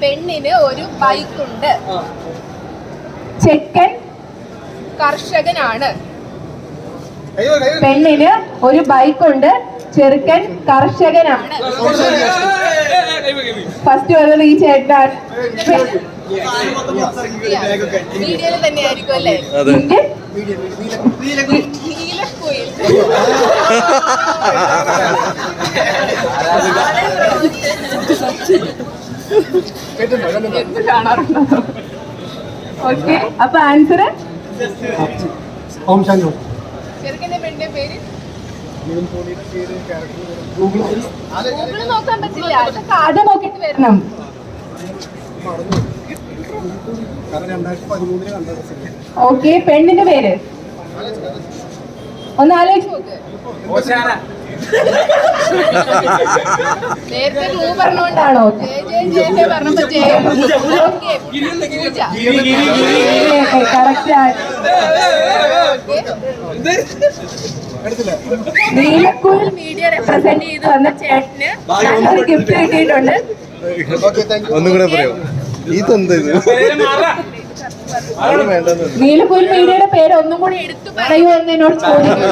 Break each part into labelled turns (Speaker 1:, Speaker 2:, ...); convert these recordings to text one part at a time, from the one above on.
Speaker 1: പെണ്ണിന് ഒരു ബൈക്ക് ഉണ്ട്
Speaker 2: ചെക്കൻ
Speaker 1: കർഷകനാണ്.
Speaker 2: പെണ്ണിന് ഒരു ബൈക്ക് ഉണ്ട് ചെറുക്കൻ കർഷകനാണ്. ഫസ്റ്റ് വരുന്നത് ഈ ചേട്ടനാണ്.
Speaker 1: വീഡിയോയിൽ തന്നെ ആയിരിക്കും അല്ലേ നീലക്കുയിൽ.
Speaker 2: കാണാറുണ്ടോ ഓക്കെ അപ്പൊ ആൻസർ
Speaker 3: ഓം ശാന്തി
Speaker 1: ചെറുക്കന്റെ പെണ്ണിന്റെ പേര്?
Speaker 3: ഗൂഗിൾ
Speaker 1: നോക്കാൻ പറ്റില്ല. അതൊക്കെ
Speaker 2: കഥ നോക്കിട്ട് വരണം. ഓക്കെ പെണ്ണിന്റെ പേര്? ഒന്ന് ആലോചിച്ച് നോക്ക്.
Speaker 1: നേരത്തെ ക്ലൂ പറഞ്ഞോണ്ടാണോ? പറഞ്ഞപ്പോ
Speaker 2: കറക്റ്റ് നീലക്കുയിൽ മീഡിയ റെപ്രസെന്റ് ചെയ്ത് വന്ന ചേട്ടന് ഗിഫ്റ്റ് കിട്ടിയിട്ടുണ്ട്.
Speaker 4: ഒന്നും കൂടെ പറയോ ഇതെന്താ
Speaker 2: നീലക്കുയിൽ മീഡിയയുടെ പേര് ഒന്നും കൂടി എടുത്തു പറയൂ എന്ന് എന്നോട് ചോദിക്കുന്നു.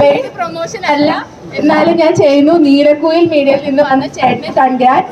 Speaker 1: പേര് പ്രൊമോഷൻ
Speaker 2: അല്ല. എന്നാലും ഞാൻ ചെയ്യുന്നു. നീലക്കുയിൽ മീഡിയയിൽ നിന്ന് വന്ന ചേട്ടന് കൺഗ്രാറ്റ്